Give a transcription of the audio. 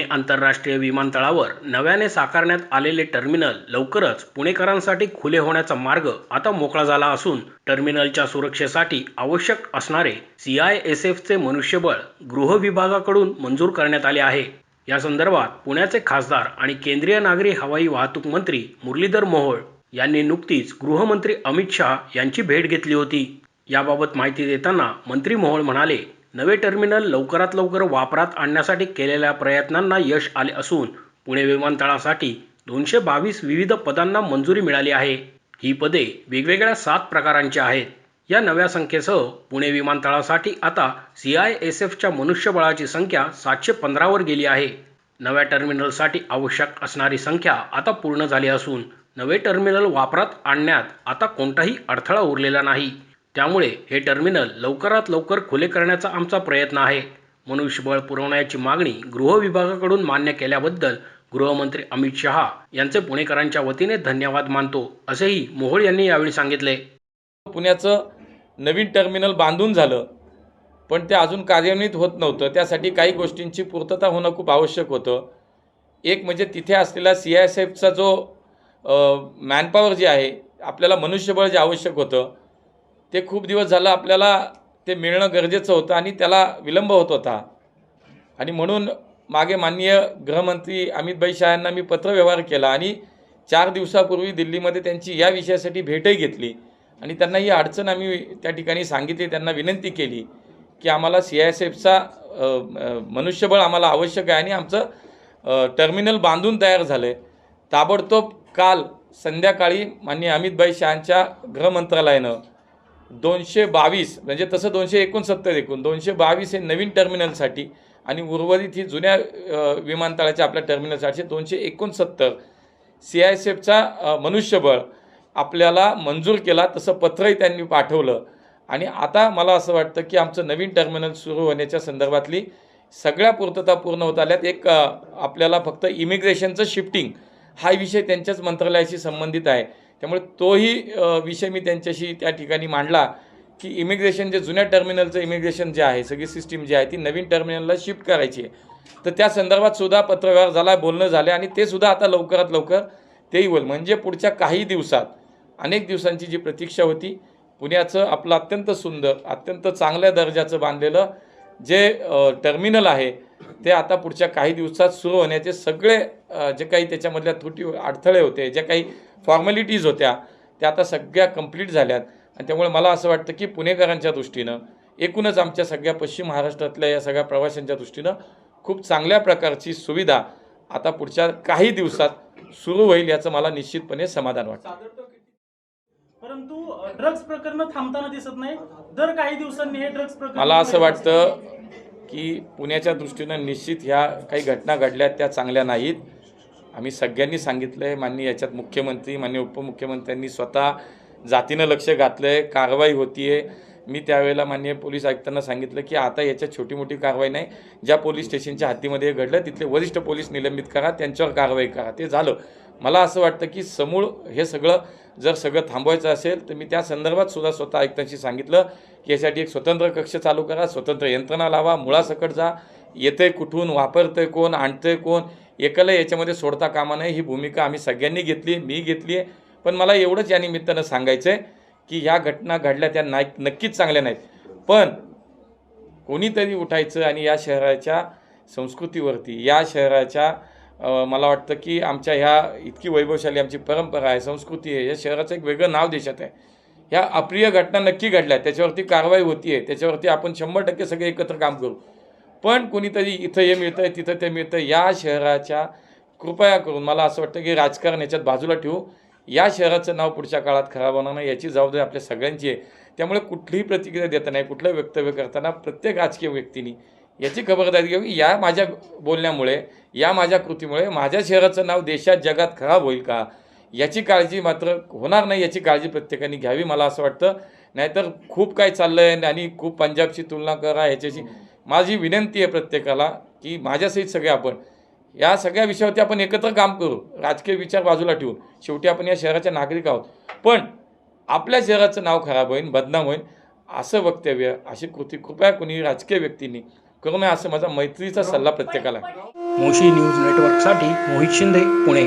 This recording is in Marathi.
पुणे आंतरराष्ट्रीय विमानतळावर नव्याने साकारण्यात आलेले टर्मिनल लवकरच पुणेकरांसाठी खुले होण्याचा मार्ग आता मोकळा झाला असून टर्मिनलच्या सुरक्षेसाठी आवश्यक असणारे सी आय एस एफचे मनुष्यबळ गृह विभागाकडून मंजूर करण्यात आले आहे. या संदर्भात पुण्याचे खासदार आणि केंद्रीय नागरी हवाई वाहतूक मंत्री मुरलीधर मोहोळ यांनी नुकतीच गृहमंत्री अमित शहा यांची भेट घेतली होती. याबाबत माहिती देताना मंत्री मोहोळ म्हणाले नवे टर्मिनल लवकरात लवकर वापरात आणण्यासाठी केलेल्या प्रयत्नांना यश आले असून पुणे विमानतळासाठी दोनशे बावीस विविध पदांना मंजुरी मिळाली आहे. ही पदे वेगवेगळ्या सात प्रकारांची आहेत. या नव्या संख्येसह पुणे विमानतळासाठी आता सी आय एस एफच्या मनुष्यबळाची संख्या सातशे पंधरावर गेली आहे. नव्या टर्मिनलसाठी आवश्यक असणारी संख्या आता पूर्ण झाली असून नवे टर्मिनल वापरात आणण्यात आता कोणताही अडथळा उरलेला नाही. त्यामुळे हे टर्मिनल लवकरात लवकर खुले करण्याचा आमचा प्रयत्न आहे. मनुष्यबळ पुरवण्याची मागणी गृह विभागाकडून मान्य केल्याबद्दल गृहमंत्री अमित शहा यांचे पुणेकरांच्या वतीने धन्यवाद मानतो असेही मोहोळ यांनी यावेळी सांगितले. पुण्याचं नवीन टर्मिनल बांधून झालं पण ते अजून कार्यान्वित होत नव्हतं. त्यासाठी काही गोष्टींची पूर्तता होणं खूप आवश्यक होतं. एक म्हणजे तिथे असलेला सी आय एस एफचा जो मॅनपॉवर जे आहे आपल्याला मनुष्यबळ जे आवश्यक होतं ते खूप दिवस झालं आपल्याला ते मिळणं गरजेचं होतं आणि त्याला विलंब होत होता. आणि म्हणून मागे माननीय गृहमंत्री अमितभाई शाह यांना मी पत्रव्यवहार केला आणि चार दिवसापूर्वी दिल्लीमध्ये त्यांची या विषयासाठी भेटही घेतली. आणि त्यांना ही अडचण आम्ही त्या ठिकाणी सांगितली त्यांना विनंती केली की आम्हाला सी आय एस एफचा मनुष्यबळ आम्हाला आवश्यक आहे आणि आमचं टर्मिनल बांधून तयार झालं आहे ताबडतोब काल संध्याकाळी माननीय अमितभाई शहांच्या गृहमंत्रालयानं दोनशे बावीस म्हणजे तसं दोनशे एकोणसत्तर एकूण. दोनशे बावीस हे नवीन टर्मिनलसाठी आणि उर्वरित ही जुन्या विमानतळाच्या आपल्या टर्मिनलसाठी दोनशे एकोणसत्तर. सी आय एस एफचा मनुष्यबळ आपल्याला मंजूर केला तसं पत्रही त्यांनी पाठवलं. आणि आता मला असं वाटतं की आमचं नवीन टर्मिनल सुरू होण्याच्या संदर्भातली सगळ्या पूर्तता पूर्ण होत आल्यात. एक आपल्याला फक्त इमिग्रेशनचं शिफ्टिंग हा विषय त्यांच्याच मंत्रालयाशी संबंधित आहे. त्यामुळे तोही विषय मी त्यांच्याशी त्या ठिकाणी मांडला की इमिग्रेशन जे जुन्या टर्मिनलचं इमिग्रेशन जे आहे सगळी सिस्टीम जी आहे ती नवीन टर्मिनलला शिफ्ट करायची आहे. तर त्या संदर्भात सुद्धा पत्रव्यवहार झाला बोलणं झालं आणि ते सुद्धा आता लवकरात लवकर तेही होईल म्हणजे पुढच्या काही दिवसात अनेक दिवसांची जी प्रतीक्षा होती पुण्याचं आपलं अत्यंत सुंदर अत्यंत चांगल्या दर्जाचं बांधलेलं जे टर्मिनल आहे ते आता पुढच्या काही दिवसात सुरू होण्याचे सगळे जे काही त्याच्यामधल्या त्रुटी अडथळे होते ज्या काही फॉर्मॅलिटीज होत्या त्या आता सगळ्या कंप्लीट झाल्यात. आणि त्यामुळे मला असं वाटतं की पुणेकरांच्या दृष्टीनं एकूणच आमच्या सगळ्या पश्चिम महाराष्ट्रातल्या या सगळ्या प्रवाशांच्या दृष्टीनं खूप चांगल्या प्रकारची सुविधा आता पुढच्या काही दिवसात सुरू होईल याचं मला निश्चितपणे समाधान वाटतं. परंतु ड्रग्ज प्रकरण थांबताना दिसत नाही. दर काही दिवसांनी हे ड्रग्ज प्रकरण मला असं वाटतं की पुण्याच्या दृष्टीनं निश्चित ह्या काही घटना घडल्या त्या चांगल्या नाहीत. आम्ही सगळ्यांनी सांगितलं आहे माननीय याच्यात मुख्यमंत्री मान्य उपमुख्यमंत्र्यांनी स्वतः जातीनं लक्ष घातलं आहे कारवाई होती आहे मी त्यावेळेला माननीय पोलीस आयुक्तांना सांगितलं की आता याच्यात छोटी मोठी कारवाई नाही. ज्या पोलीस स्टेशनच्या हद्दीमध्ये हे घडलं तिथले वरिष्ठ पोलीस निलंबित करा त्यांच्यावर कारवाई करा. ते झालं. मला असं वाटतं की समूळ हे सगळं जर सगळं थांबवायचं असेल तर मी त्या संदर्भात सुद्धा स्वतः आयुक्तांशी सांगितलं की यासाठी एक स्वतंत्र कक्ष चालू करा स्वतंत्र यंत्रणा लावा मुळासकट जा. येते कुठून वापरतंय कोण आणतंय कोण? एकाला याच्यामध्ये सोडता कामा नये. ही भूमिका आम्ही सगळ्यांनी घेतली मी घेतली आहे पण मला एवढंच या निमित्तानं सांगायचं आहे की ह्या घटना घडल्या त्या नाही नक्कीच चांगल्या नाहीत. पण कोणीतरी उठायचं आणि या शहराच्या संस्कृतीवरती या शहराच्या मला वाटतं की आमच्या ह्या इतकी वैभवशाली आमची परंपरा आहे संस्कृती आहे या शहराचं एक वेगळं नाव देशात आहे. ह्या अप्रिय घटना नक्की घडल्या. त्याच्यावरती कारवाई होती आहे त्याच्यावरती आपण शंभर टक्के सगळे एकत्र काम करू. पण कोणीतरी इथं हे मिळतं आहे तिथं ते मिळतं या शहराच्या कृपया करून मला असं वाटतं की राजकारण याच्यात बाजूला ठेवू. या शहराचं नाव पुढच्या काळात खराब होणार नाही याची जबाबदारी आपल्या सगळ्यांची आहे. त्यामुळे कुठलीही प्रतिक्रिया देताना नाही कुठलं वक्तव्य करताना प्रत्येक राजकीय व्यक्तीने याची खबरदारी घ्यावी. या माझ्या बोलण्यामुळे या माझ्या कृतीमुळे माझ्या शहराचं नाव देशात जगात खराब होईल का याची काळजी मात्र होणार नाही याची काळजी प्रत्येकाने घ्यावी मला असं वाटतं. नाहीतर खूप काय चाललं आहे आणि खूप पंजाबची तुलना करा ह्याच्याशी. माझी विनंती आहे प्रत्येकाला की माझ्यासहित सगळे आपण या सगळ्या विषयावरती आपण एकत्र काम करू राजकीय विचार बाजूला ठेवून. शेवटी आपण या शहराचे नागरिक आहोत. पण आपल्या शहराचं नाव खराब होईल बदनाम होईल असं वक्तव्य अशी कृती कृपया कोणी राजकीय व्यक्तींनी करू नये असं माझा मैत्रीचा सल्ला प्रत्येकाला मोशी न्यूज नेटवर्कसाठी मोहित शिंदे पुणे.